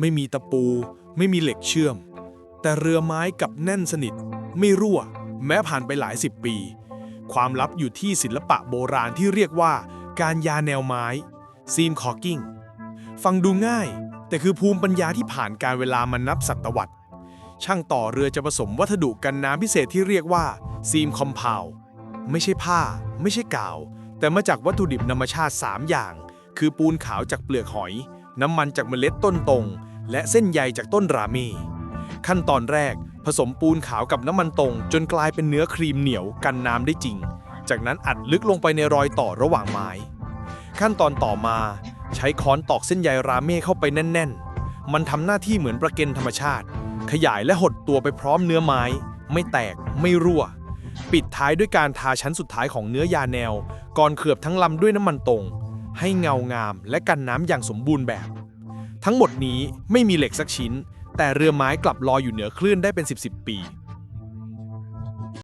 ไม่มีตะปู ไม่มีเหล็กเชื่อม แต่เรือไม้กับแน่นสนิท ไม่รั่ว แม้ผ่านไปหลายสิบปี ความลับอยู่ที่ศิลปะโบราณที่เรียกว่า การยาแนวไม้ซีมคอ k กิ้งฟังดูง่าย แต่คือภูมิปัญญาที่ผ่านการเวลามานับศตวรรษช่างต่อเรือจะผสมวัสดุกันน้ำพิเศษที่เรียกว่าซีมคอมเพลไม่ใช่ผ้า ไม่ใช่กาว แต่มาจากวัตถุดิบธรรมชาติ 3 อย่าง คือปูนขาวจากเปลือกหอย น้ำมันจากเมล็ดต้นตรง และเส้นใยจากต้นราเมขั้นตอนแรกผสมปูนขาวกับน้ำมันตรง จนกลายเป็นเนื้อครีมเหนียวกันน้ำได้จริง จากนั้นอัดลึกลงไปในรอยต่อระหว่างไม้ ขั้นตอนต่อมาใช้ค้อนตอกเส้นใยราเม่เข้าไปแน่น ๆ มันทำหน้าที่เหมือนประเก็นธรรมชาติ ขยายและหดตัวไปพร้อมเนื้อไม้ ไม่แตกไม่รั่ว ปิดท้ายด้วยการทาชั้นสุดท้ายของเนื้อยาแนว ก่อนเขือบทั้งลำด้วยน้ำมันตรง ให้เงางามและกันน้ำอย่างสมบูรณ์แบบ ทั้งหมดนี้ไม่มีเหล็กสักชิ้น แต่เรือไม้กลับลอยอยู่เหนือคลื่นได้เป็น 10บสปี